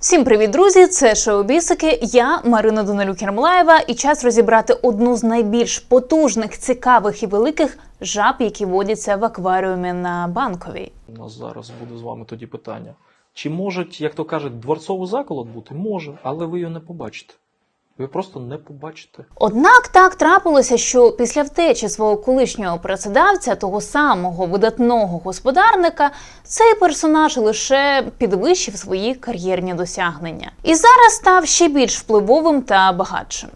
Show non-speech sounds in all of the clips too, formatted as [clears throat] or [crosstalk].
Всім привіт, друзі! Це шоу Бісики. Я Марина Донелюк Ярмолаєва, і час розібрати одну з найбільш потужних, цікавих і великих жаб, які водяться в акваріумі на банковій. У нас зараз буде з вами тоді питання. Чи може, як то кажуть, дворцовий заколот бути? Може, але ви його не побачите. Ви просто не побачите. Однак так трапилося, що після втечі свого колишнього працедавця, того самого видатного господарника, цей персонаж лише підвищив свої кар'єрні досягнення і зараз став ще більш впливовим та багатшим.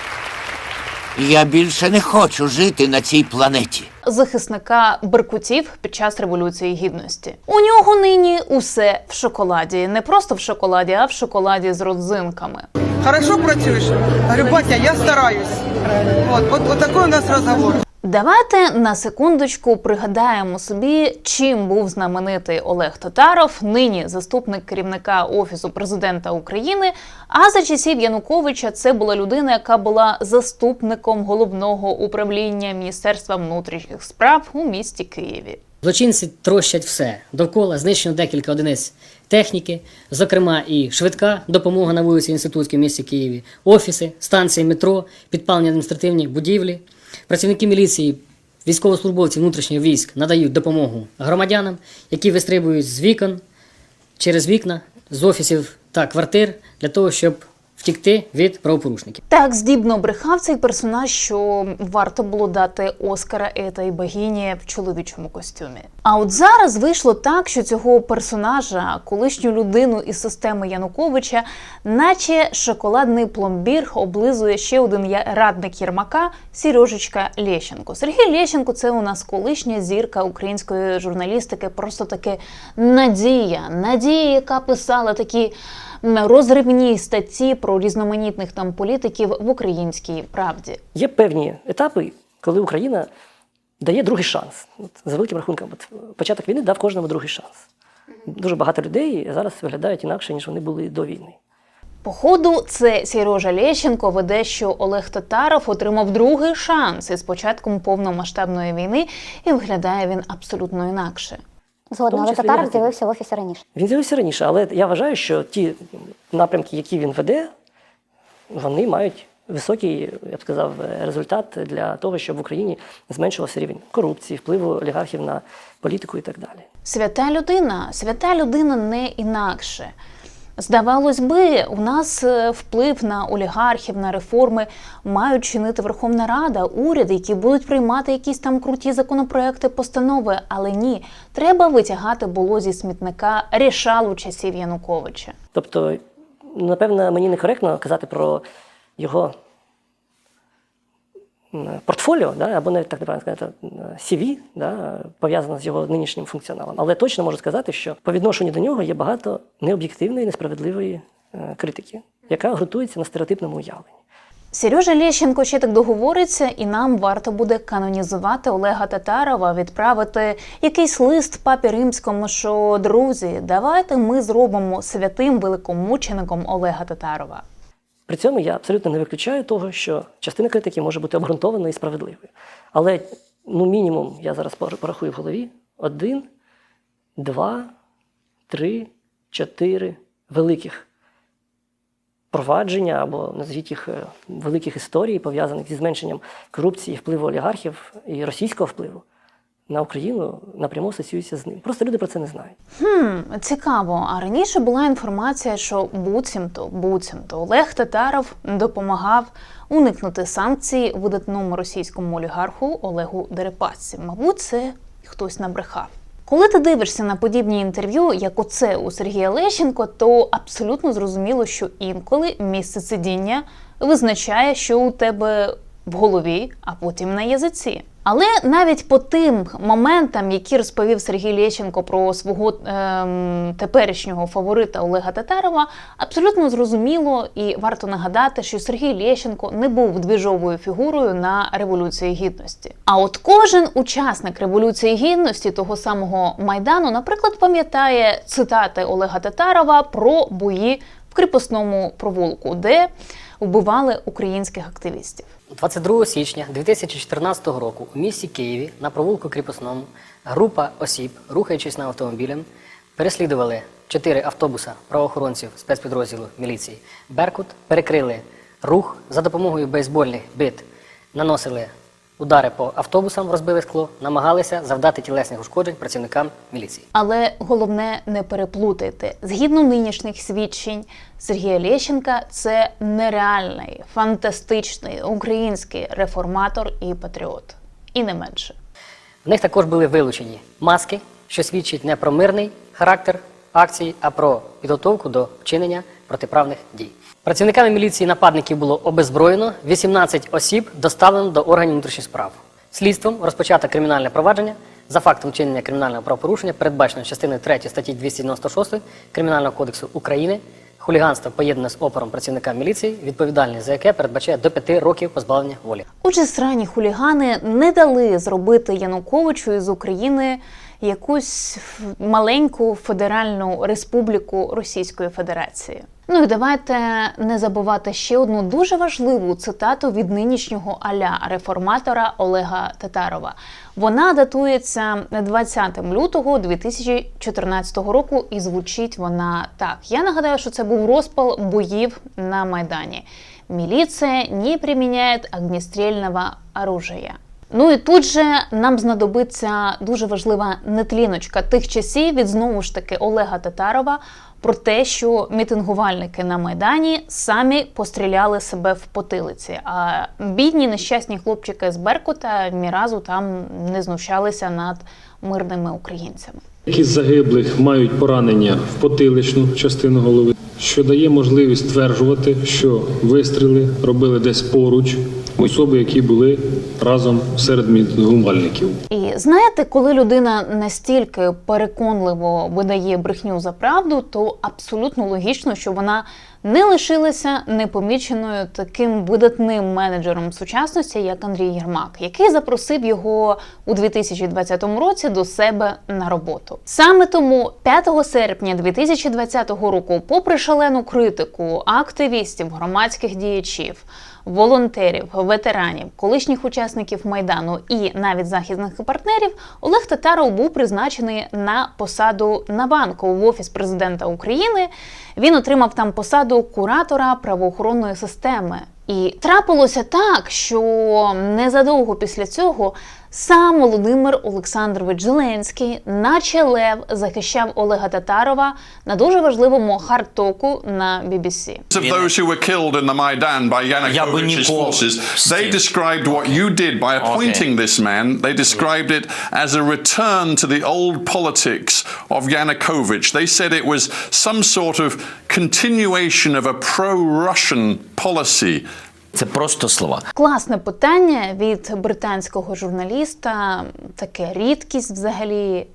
Я більше не хочу жити на цій планеті. захисника беркутів під час революції гідності. У нього нині усе в шоколаді, не просто в шоколаді, а в шоколаді з родзинками. Хорошо працюєш? Говорю, батя, я стараюсь. Вот, вот, вот такой у нас разговор. Давайте на секундочку пригадаємо собі, чим був знаменитий Олег Татаров, нині заступник керівника офісу президента України. А за часів Януковича це була людина, яка була заступником головного управління Міністерства внутрішніх справ у місті Києві. Злочинці трощать все. Довкола знищено декілька одиниць техніки, зокрема і швидка допомога на вулиці Інститутській в місті Києві, офіси, станції метро, підпалені адміністративні будівлі. Працівники міліції, військовослужбовці внутрішніх військ надають допомогу громадянам, які вистрибують з вікон, через вікна, з офісів та квартир для того, щоб втікти від правопорушників. Так здібно брехав цей персонаж, що варто було дати Оскара етай богині в чоловічому костюмі. А от зараз вийшло так, що цього персонажа, колишню людину із системи Януковича, наче шоколадний пломбір облизує ще один радник Єрмака Сережечка Лещенко. Сергій Лещенко це у нас колишня зірка української журналістики, просто таки надія, надія, яка писала такі розривні статті про різноманітних там політиків в українській правді. Є певні етапи, коли Україна дає другий шанс. От, за великим рахунком, от, початок війни дав кожному другий шанс. Дуже багато людей зараз виглядають інакше, ніж вони були до війни. Походу, це Сережа Лещенко веде, що Олег Татаров отримав другий шанс із початком повномасштабної війни, і виглядає він абсолютно інакше. Згодно, але числі Татаров з'явився в офісі раніше. Він з'явився раніше, але я вважаю, що ті напрямки, які він веде, вони мають високий, я б сказав, результат для того, щоб в Україні зменшувався рівень корупції, впливу олігархів на політику і так далі. Свята людина, свята людина не інакше. Здавалось би, у нас е, вплив на олігархів, на реформи мають чинити Верховна Рада, уряд, які будуть приймати якісь там круті законопроекти, постанови. Але ні, треба витягати було зі смітника рішалу часів Януковича. Тобто, напевно, мені некоректно казати про його портфоліо, да, або навіть так неправильно сказати, м, CV, да, пов'язано з його нинішнім функціоналом. Але точно можу сказати, що по відношенню до нього є багато необ'єктивної, несправедливої е, критики, яка ґрунтується на стереотипному уявленні. Сережа Лещенко ще так договориться, і нам варто буде канонізувати Олега Татарова, відправити якийсь лист папі римському, що друзі, давайте ми зробимо святим великомучеником Олега Татарова. При цьому я абсолютно не виключаю того, що частина критики може бути обґрунтованою і справедливою. Але ну, мінімум, я зараз порахую в голові: один, два, три, чотири великих провадження або назвіть їх е, великих історій, пов'язаних зі зменшенням корупції, впливу олігархів і російського впливу на Україну напряму асоціюються з ним. Просто люди про це не знають. Хм, цікаво. А раніше була інформація, що буцімто, буцімто Олег Татаров допомагав уникнути санкцій видатному російському олігарху Олегу Дерипасці. Мабуть, це хтось набрехав. Коли ти дивишся на подібні інтерв'ю, як оце у Сергія Лещенко, то абсолютно зрозуміло, що інколи місце сидіння визначає, що у тебе в голові, а потім на язиці. Але навіть по тим моментам, які розповів Сергій Лєченко про свого ем, теперішнього фаворита Олега Татарова, абсолютно зрозуміло і варто нагадати, що Сергій Лєченко не був двіжовою фігурою на революції гідності. А от кожен учасник революції гідності того самого майдану, наприклад, пам'ятає цитати Олега Татарова про бої в кріпосному провулку, де вбивали українських активістів. 22 січня 2014 року у місті Києві на провулку Кріпосному група осіб, рухаючись на автомобілем, Переслідували чотири автобуса правоохоронців спецпідрозділу міліції. Беркут перекрили рух за допомогою бейсбольних бит, наносили удари по автобусам, розбили скло, намагалися завдати тілесних ушкоджень працівникам міліції. Але головне не переплутайте. Згідно нинішніх свідчень, Сергія Лещенка це нереальний, фантастичний український реформатор і патріот. І не менше. В них також були вилучені маски, що свідчить не про мирний характер акції, а про підготовку до вчинення протиправних дій. Працівниками міліції нападників було обезброєно, 18 осіб доставлено до органів внутрішніх справ. Слідством розпочато кримінальне провадження за фактом вчинення кримінального правопорушення, передбачено частиною 3 статті 296 Кримінального кодексу України. Хуліганство поєднане з опором працівника міліції, відповідальність за яке передбачає до 5 років позбавлення волі. Отже, срані хулігани не дали зробити Януковичу із України якусь маленьку федеральну республіку Російської Федерації. Ну і давайте не забувати ще одну дуже важливу цитату від нинішнього аля реформатора Олега Татарова. Вона датується 20 лютого 2014 року, і звучить вона так. Я нагадаю, що це був розпал боїв на майдані. Міліція не приміняє огнестрільного оружия. Ну і тут же нам знадобиться дуже важлива нетліночка тих часів від знову ж таки Олега Татарова про те, що мітингувальники на майдані самі постріляли себе в потилиці. А бідні нещасні хлопчики з Беркута ні разу там не знущалися над мирними українцями. Які загиблих мають поранення в потиличну частину голови, що дає можливість стверджувати, що вистріли робили десь поруч особи, які були разом серед мітингувальників. І знаєте, коли людина настільки переконливо видає брехню за правду, то абсолютно логічно, що вона не лишилася непоміченою таким видатним менеджером сучасності, як Андрій Єрмак, який запросив його у 2020 році до себе на роботу. Саме тому 5 серпня 2020 року, попри шалену критику активістів, громадських діячів. Волонтерів, ветеранів, колишніх учасників майдану і навіть західних партнерів Олег Татаров був призначений на посаду на банку в офіс президента України. Він отримав там посаду куратора правоохоронної системи. І трапилося так, що незадовго після цього сам Володимир Олександрович Зеленський, наче лев, захищав Олега Татарова на дуже важливому хард-току на BBC. Я би ніколи they described what you did by appointing this man. They described it as a return to the old politics of Yanukovych. They said it was some sort of continuation of a pro-Russian policy. Це просто слова. Класне питання від британського журналіста. Таке рідкість взагалі,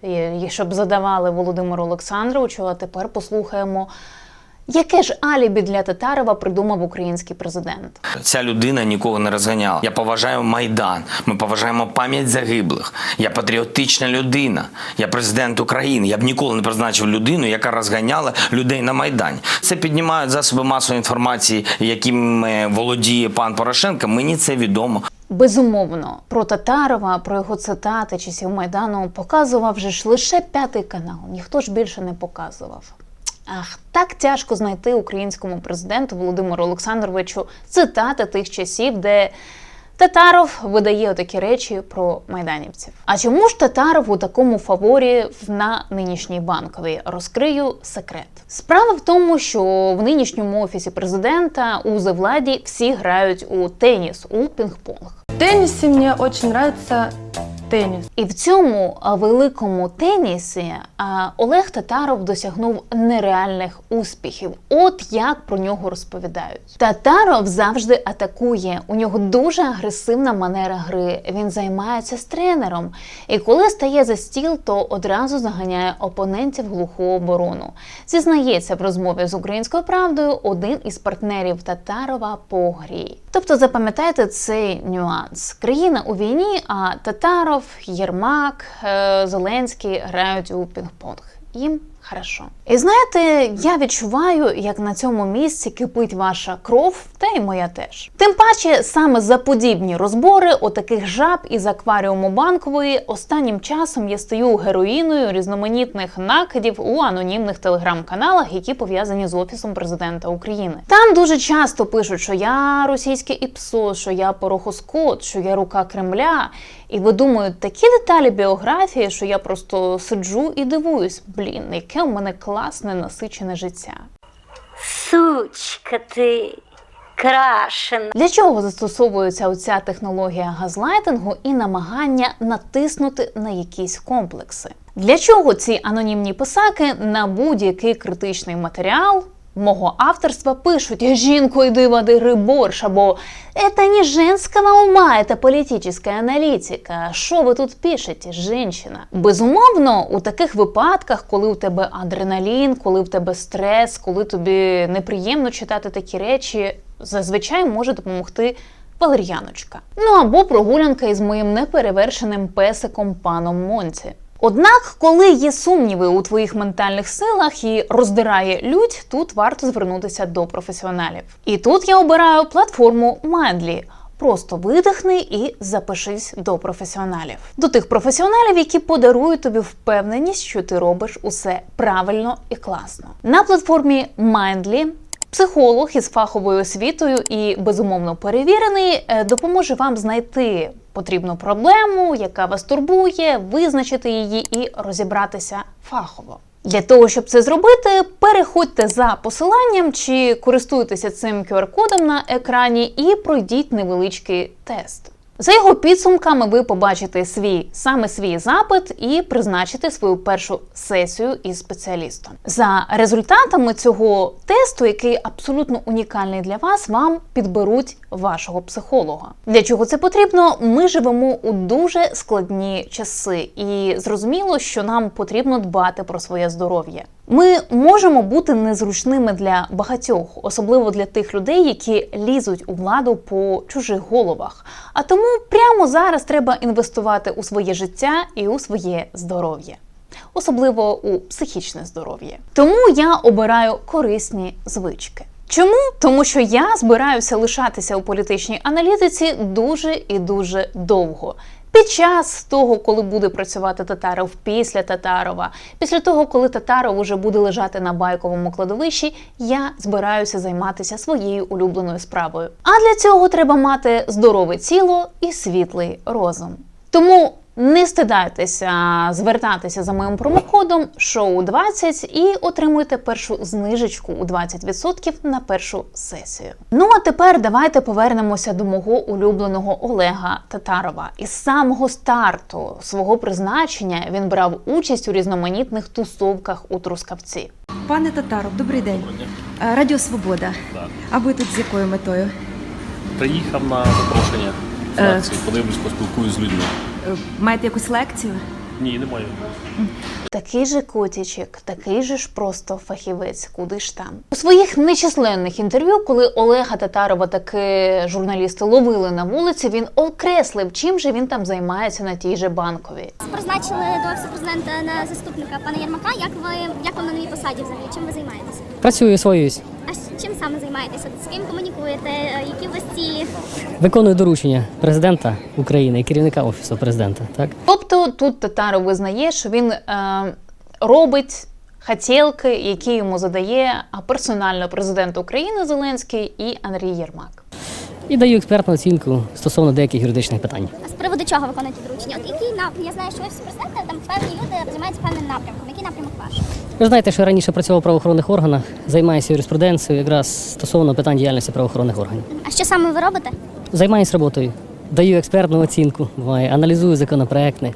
щоб задавали Володимиру Олександровичу. А тепер послухаємо, яке ж алібі для Татарова придумав український президент. Ця людина нікого не розганяла. Я поважаю Майдан. Ми поважаємо пам'ять загиблих. Я патріотична людина. Я президент України. Я б ніколи не призначив людину, яка розганяла людей на Майдані. Це піднімають засоби масової інформації, якими володіє пан Порошенко. Мені це відомо. Безумовно, про Татарова, про його цитати часів Майдану показував вже ж лише п'ятий канал. Ніхто ж більше не показував. Ах, так тяжко знайти українському президенту Володимиру Олександровичу цитати тих часів, де Татаров видає такі речі про майданівців. А чому ж Татаров у такому фаворі на нинішній банковій? Розкрию секрет. Справа в тому, що в нинішньому офісі президента у владі всі грають у теніс, у пінг-понг. В мне очень нравится теннис. І в цьому великому тенісі Олег Татаров досягнув нереальних успіхів. От як про нього розповідають. Татаров завжди атакує. У нього дуже агресивна манера гри. Він займається з тренером. І коли стає за стіл, то одразу заганяє опонентів глуху оборону. Зізнається в розмові з українською правдою один із партнерів Татарова по грі. Тобто запам'ятайте цей нюанс. Країна у війні, а Татаров, Єрмак, е, Зеленський грають у пінг-понг. Їм Хорошо. І знаєте, я відчуваю, як на цьому місці кипить ваша кров, та й моя теж. Тим паче, саме за подібні розбори отаких жаб із акваріуму банкової останнім часом я стаю героїною різноманітних накидів у анонімних телеграм-каналах, які пов'язані з офісом президента України. Там дуже часто пишуть, що я російське ІПСО, що я порохоскот, що я рука Кремля. І видумують такі деталі біографії, що я просто сиджу і дивуюсь, блін, яке у мене класне насичене життя. Сучка ти крашена. Для чого застосовується оця технологія газлайтингу і намагання натиснути на якісь комплекси? Для чого ці анонімні писаки на будь-який критичний матеріал мого авторства пишуть «Жінко, йди води борщ» або «Это не женского ума, это політична аналітика. Що ви тут пишете, женщина?» Безумовно, у таких випадках, коли у тебе адреналін, коли в тебе стрес, коли тобі неприємно читати такі речі, зазвичай може допомогти валер'яночка. Ну або прогулянка із моїм неперевершеним песиком паном Монці. Однак, коли є сумніви у твоїх ментальних силах і роздирає лють, тут варто звернутися до професіоналів. І тут я обираю платформу Mindly. Просто видихни і запишись до професіоналів. До тих професіоналів, які подарують тобі впевненість, що ти робиш усе правильно і класно. На платформі Mindly Психолог із фаховою освітою і безумовно перевірений е, допоможе вам знайти потрібну проблему, яка вас турбує, визначити її і розібратися фахово. Для того, щоб це зробити, переходьте за посиланням чи користуйтеся цим QR-кодом на екрані і пройдіть невеличкий тест. За його підсумками ви побачите свій саме свій запит і призначите свою першу сесію із спеціалістом. За результатами цього тесту, який абсолютно унікальний для вас, вам підберуть вашого психолога. Для чого це потрібно? Ми живемо у дуже складні часи, і зрозуміло, що нам потрібно дбати про своє здоров'я. Ми можемо бути незручними для багатьох, особливо для тих людей, які лізуть у владу по чужих головах. А тому прямо зараз треба інвестувати у своє життя і у своє здоров'я. Особливо у психічне здоров'я. Тому я обираю корисні звички. Чому? Тому що я збираюся лишатися у політичній аналітиці дуже і дуже довго. Під час того, коли буде працювати Татаров після Татарова, після того, коли Татаров уже буде лежати на байковому кладовищі, я збираюся займатися своєю улюбленою справою. А для цього треба мати здорове тіло і світлий розум. Тому не стидайтеся звертатися за моїм промокодом SHOW20 і отримуйте першу знижечку у 20% на першу сесію. Ну а тепер давайте повернемося до мого улюбленого Олега Татарова. Із самого старту свого призначення він брав участь у різноманітних тусовках у Трускавці. Пане Татаров, добрий день. Радіо Свобода. А ви тут з якою метою? Приїхав на запрошення Фракції, подивлюсь, поспілкуюсь з людьми. Маєте якусь лекцію? Ні, немає. Такий же котічик, такий же ж просто фахівець, куди ж там. У своїх нечисленних інтерв'ю, коли Олега Татарова таки журналісти ловили на вулиці, він окреслив, чим же він там займається на тій же банковій. Призначили до офісу президента на заступника пана Єрмака. Як ви як вам на новій посаді взагалі? Чим ви займаєтеся? Працюю, освоююсь, А чим саме займаєтеся? З ким комунікуєте? Які у вас цілі? виконую доручення президента України і керівника офісу президента. Так Тобто тут Татаров визнає, що він е, робить хотілки, які йому задає персонально президент України Зеленський і Андрій Єрмак. і даю експертну оцінку стосовно деяких юридичних питань. А з приводу чого виконуєте доручення? От який напрям? Я знаю, що в офісі президента там певні люди займаються певним напрямком. Який напрямок ваш? Ви знаєте, що я раніше працював у правоохоронних органах, займаюся юриспруденцією якраз стосовно питань діяльності правоохоронних органів. А що саме ви робите? Займаюся роботою, даю експертну оцінку, буває, аналізую законопроекти,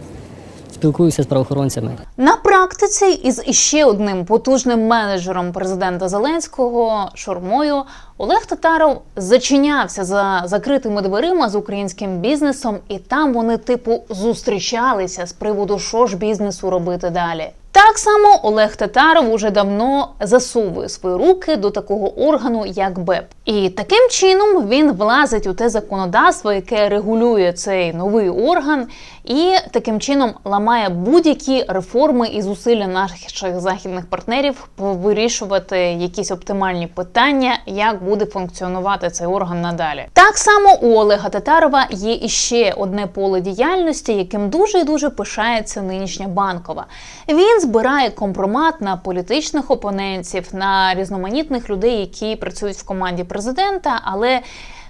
спілкуюся з правоохоронцями. На практиці із іще одним потужним менеджером президента Зеленського Шурмою Олег Татаров зачинявся за закритими дверима з українським бізнесом, і там вони, типу, зустрічалися з приводу, що ж бізнесу робити далі. Так само Олег Татаров уже давно засовує свої руки до такого органу, як БЕП. І таким чином він влазить у те законодавство, яке регулює цей новий орган, і таким чином ламає будь-які реформи і зусилля наших західних партнерів вирішувати якісь оптимальні питання, як буде функціонувати цей орган надалі. Так само у Олега Татарова є іще одне поле діяльності, яким дуже і дуже пишається нинішня банкова. Він збирає компромат на політичних опонентів, на різноманітних людей, які працюють в команді президента, але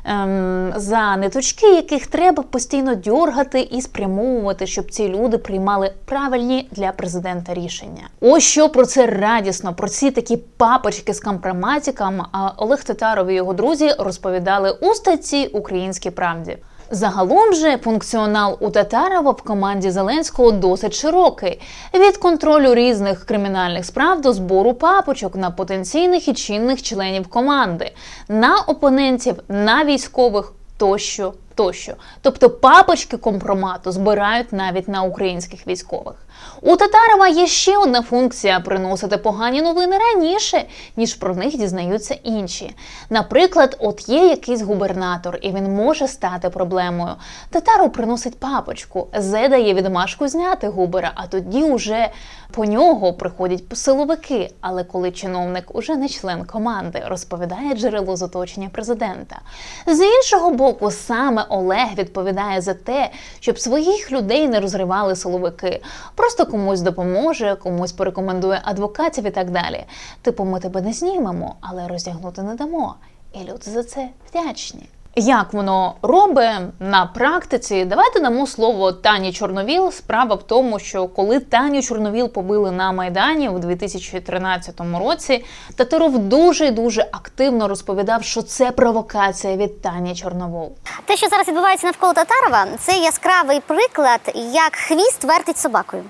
ем, за ниточки, яких треба постійно дьоргати і спрямовувати, щоб ці люди приймали правильні для президента рішення. Ось що про це радісно, про ці такі папочки з компроматиком Олег Татаров і його друзі розповідали у статті Українській правді. Загалом же функціонал у Татарова в команді Зеленського досить широкий від контролю різних кримінальних справ до збору папочок на потенційних і чинних членів команди, на опонентів, на військових тощо. Тощо, тобто папочки компромату збирають навіть на українських військових. У Татарова є ще одна функція приносити погані новини раніше, ніж про них дізнаються інші. Наприклад, от є якийсь губернатор, і він може стати проблемою. Татаров приносить папочку, Зе дає відмашку зняти губера, а тоді уже по нього приходять силовики. Але коли чиновник уже не член команди, розповідає джерело з оточення президента. З іншого боку, саме Олег відповідає за те, щоб своїх людей не розривали силовики. Просто комусь допоможе, комусь порекомендує адвокатів і так далі. Типу, ми тебе не знімемо, але роздягнути не дамо. І люди за це вдячні. Як воно робить на практиці? Давайте дамо слово Тані Чорновіл. Справа в тому, що коли Таню Чорновіл побили на майдані у 2013 році, Татаров дуже дуже активно розповідав, що це провокація від Тані Чорновол. Те, що зараз відбувається навколо Татарова, це яскравий приклад, як хвіст вертить собакою.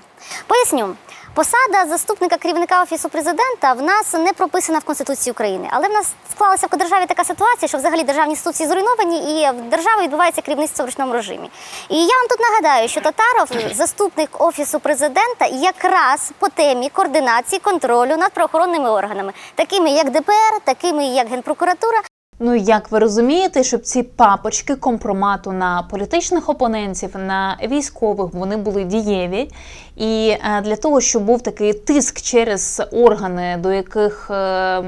Поясню. Посада заступника керівника офісу президента в нас не прописана в Конституції України, але в нас склалася в державі така ситуація, що взагалі державні інституції зруйновані, і в державі відбувається керівництво в ручному режимі. І я вам тут нагадаю, що Татаров [clears throat] заступник офісу президента якраз по темі координації контролю над правоохоронними органами, такими як ДПР, такими як Генпрокуратура. Ну, як ви розумієте, щоб ці папочки компромату на політичних опонентів, на військових вони були дієві, і е, для того, щоб був такий тиск через органи, до яких е,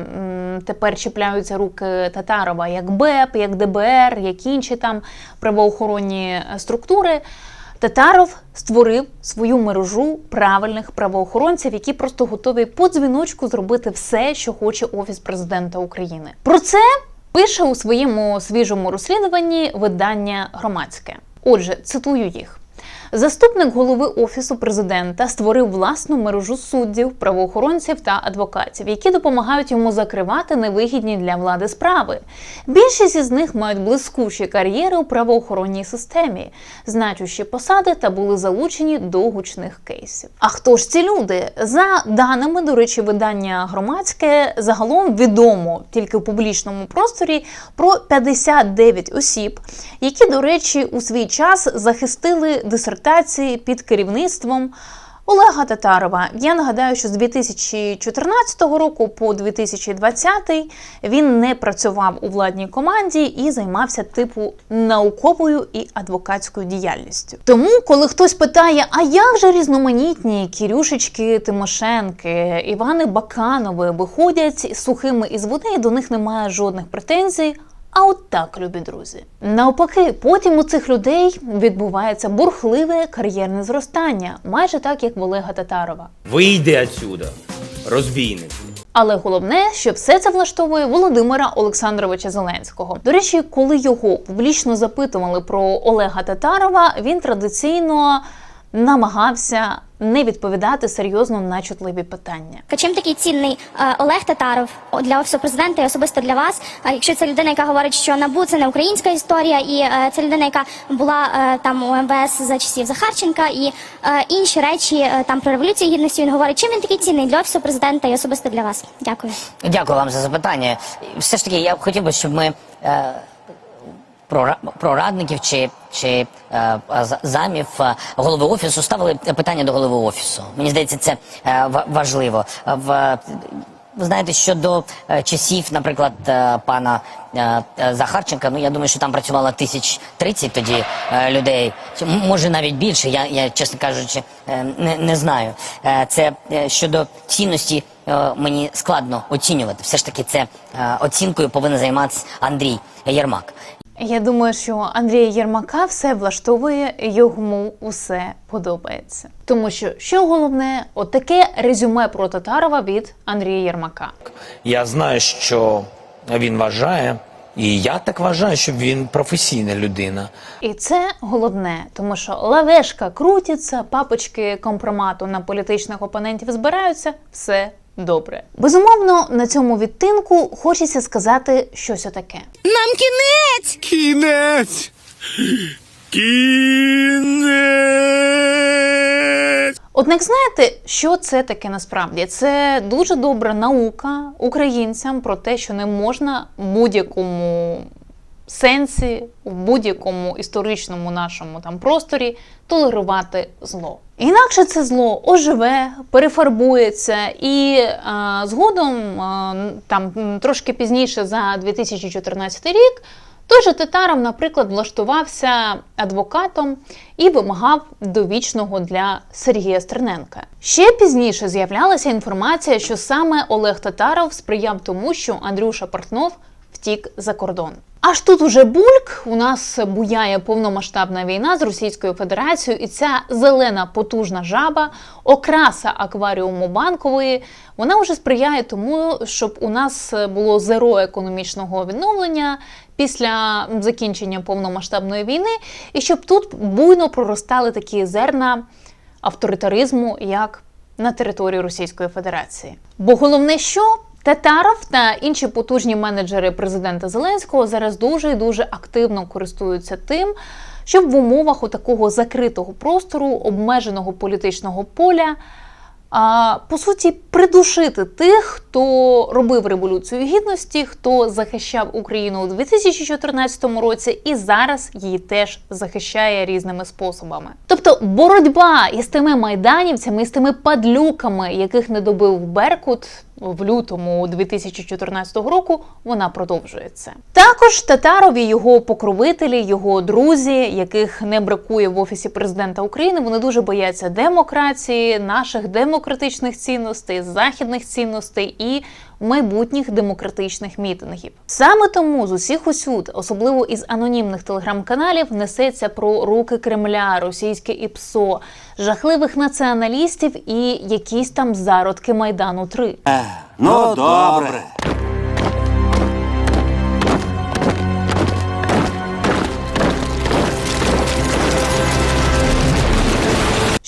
тепер чіпляються руки Татарова, як БЕП, як ДБР, як інші там правоохоронні е, структури. Татаров створив свою мережу правильних правоохоронців, які просто готові по дзвіночку зробити все, що хоче офіс президента України. Про це пише у своєму свіжому розслідуванні видання громадське. Отже, цитую їх. Заступник голови офісу президента створив власну мережу суддів, правоохоронців та адвокатів, які допомагають йому закривати невигідні для влади справи. Більшість із них мають блискучі кар'єри у правоохоронній системі, значущі посади та були залучені до гучних кейсів. А хто ж ці люди? За даними, до речі, видання громадське загалом відомо тільки в публічному просторі про 59 осіб, які, до речі, у свій час захистили дисертації під керівництвом. Олега Татарова. Я нагадаю, що з 2014 року по 2020 він не працював у владній команді і займався типу науковою і адвокатською діяльністю. Тому, коли хтось питає, а як же різноманітні Кірюшечки Тимошенки, Івани Баканови виходять сухими із води, і до них немає жодних претензій. А от так, любі друзі. Навпаки, потім у цих людей відбувається бурхливе кар'єрне зростання, майже так, як в Олега Татарова. Вийди отсюда, розбійник. Але головне, що все це влаштовує Володимира Олександровича Зеленського. До речі, коли його публічно запитували про Олега Татарова, він традиційно намагався не відповідати серйозно на чутливі питання. Чим такий цінний е, Олег Татаров для офісу президента і особисто для вас? Е, Якщо це людина, яка говорить, що набу це не українська історія, і е, це людина, яка була е, там у МВС за часів Захарченка, і е, інші речі е, там про революцію гідності. Він говорить, чим він такий цінний для офісу президента і особисто для вас? Дякую. Дякую вам за запитання. Все ж таки, я б хотів би, щоб ми е, прорадників чи, чи е, замів е, голови офісу ставили питання до голови офісу. Мені здається, це е, важливо. В ви знаєте, щодо е, часів, наприклад, е, пана Захарченка, ну я думаю, що там працювало тисяч тридцять тоді людей, може навіть більше. Я, я чесно кажучи, не, не знаю. Це щодо цінності мені складно оцінювати. Все ж таки, це оцінкою повинен займатися Андрій Єрмак. Я думаю, що Андрія Єрмака все влаштовує, йому усе подобається. Тому що що головне, отаке резюме про Татарова від Андрія Єрмака. Я знаю, що він вважає, і я так вважаю, що він професійна людина. І це головне, тому що лавешка крутиться, папочки компромату на політичних опонентів збираються, все добре. Безумовно, на цьому відтинку хочеться сказати щось отаке. Нам кінець! Кінець! Кінець! Однак знаєте, що це таке насправді? Це дуже добра наука українцям про те, що не можна будь-якому сенсі, в будь-якому історичному нашому там просторі толерувати зло. Інакше це зло оживе, перефарбується, і а, згодом, а, там трошки пізніше, за 2014 рік, той же Татаров, наприклад, влаштувався адвокатом і вимагав довічного для Сергія Стерненка. Ще пізніше з'являлася інформація, що саме Олег Татаров сприяв тому, що Андрюша Портнов втік за кордон. Аж тут уже бульк. У нас буяє повномасштабна війна з Російською Федерацією, і ця зелена потужна жаба, окраса акваріуму банкової, вона вже сприяє тому, щоб у нас було зеро економічного відновлення після закінчення повномасштабної війни, і щоб тут буйно проростали такі зерна авторитаризму, як на території Російської Федерації. Бо головне, що Татаров та інші потужні менеджери президента Зеленського зараз дуже і дуже активно користуються тим, щоб в умовах у такого закритого простору, обмеженого політичного поля. По суті, придушити тих, хто робив революцію гідності, хто захищав Україну у 2014 році і зараз її теж захищає різними способами. Тобто боротьба із тими майданівцями, із тими падлюками, яких не добив Беркут в лютому 2014 року, вона продовжується. Також татарові його покровителі, його друзі, яких не бракує в офісі президента України, вони дуже бояться демократії, наших демократичних цінностей, західних цінностей і майбутніх демократичних мітингів. Саме тому з усіх усюд, особливо із анонімних телеграм-каналів, несеться про руки Кремля, російське ІПСО, жахливих націоналістів і якісь там зародки Майдану 3 Ну, добре.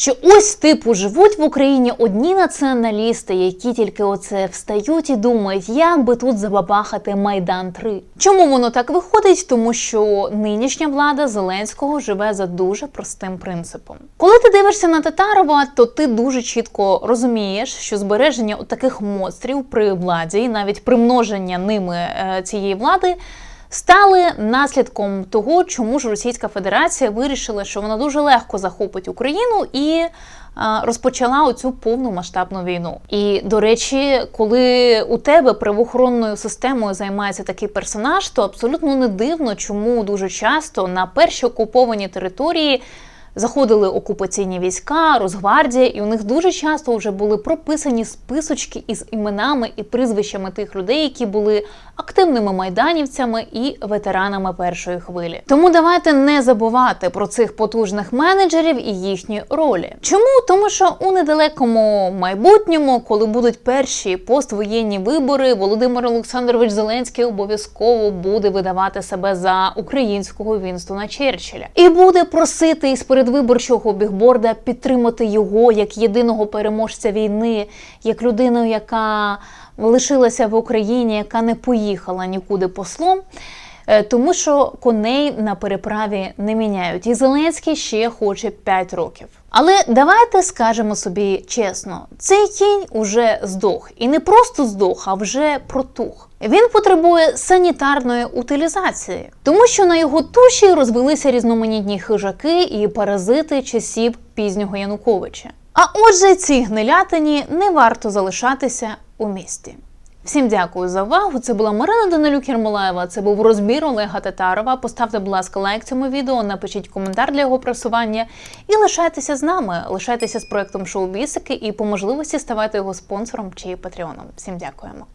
Що ось типу живуть в Україні одні націоналісти, які тільки оце встають і думають, як би тут забабахати Майдан 3 Чому воно так виходить? Тому що нинішня влада Зеленського живе за дуже простим принципом. Коли ти дивишся на Татарова, то ти дуже чітко розумієш, що збереження таких монстрів при владі, і навіть примноження ними е, цієї влади стали наслідком того, чому ж Російська Федерація вирішила, що вона дуже легко захопить Україну і розпочала оцю повномасштабну війну. І до речі, коли у тебе правоохоронною системою займається такий персонаж, то абсолютно не дивно, чому дуже часто на перші окуповані території. Заходили окупаційні війська, Росгвардія, і у них дуже часто вже були прописані списочки із іменами і прізвищами тих людей, які були активними майданівцями і ветеранами першої хвилі. Тому давайте не забувати про цих потужних менеджерів і їхні ролі. Чому? Тому що у недалекому майбутньому, коли будуть перші поствоєнні вибори, Володимир Олександрович Зеленський обов'язково буде видавати себе за українського Вінстона Черчилля і буде просити із передвиборчого бігборда підтримати його як єдиного переможця війни, як людину, яка лишилася в Україні, яка не поїхала нікуди послом. Е, Тому що коней на переправі не міняють, і Зеленський ще хоче 5 років. Але давайте скажемо собі чесно: цей кінь уже здох, і не просто здох, а вже протух. Він потребує санітарної утилізації, тому що на його туші розвелися різноманітні хижаки і паразити часів пізнього Януковича. А отже, цій гнилятині не варто залишатися у місті. Всім дякую за увагу. Це була Марина Данилюк Єрмолаєва. Це був розбір Олега Татарова. Поставте, будь ласка, лайк цьому відео, напишіть коментар для його просування і лишайтеся з нами. Лишайтеся з проектом Шоу Бісики і по можливості ставайте його спонсором чи патреоном. Всім дякуємо.